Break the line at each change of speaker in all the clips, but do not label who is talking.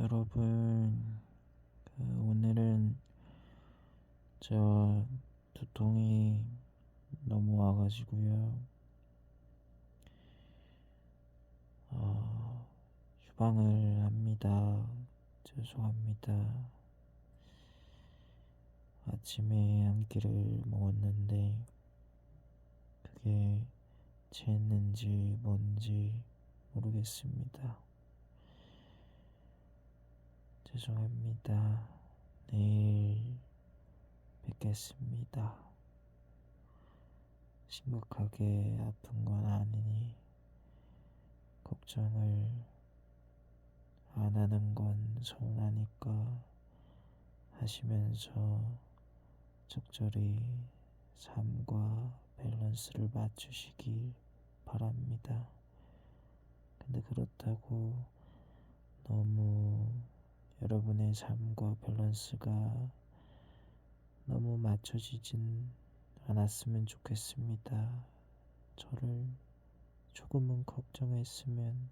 여러분, 그 오늘은 저 두통이 너무 와가지고요. 어, 휴방을 합니다. 죄송합니다. 아침에 한 끼를 먹었는데, 그게 체했는지 뭔지 모르겠습니다. 죄송합니다. 내일 뵙겠습니다. 심각하게 아픈 건 아니니 걱정을 안 하는 건 서운하니까 하시면서 적절히 삶과 밸런스를 맞추시길 바랍니다. 근데 그렇다고 너무 여러분의 삶과 밸런스가 너무 맞춰지진 않았으면 좋겠습니다. 저를 조금은 걱정했으면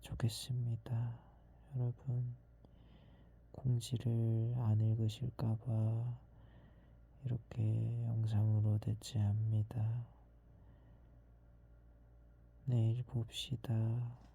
좋겠습니다. 여러분, 공지를 안 읽으실까봐 이렇게 영상으로 대체합니다. 내일 봅시다.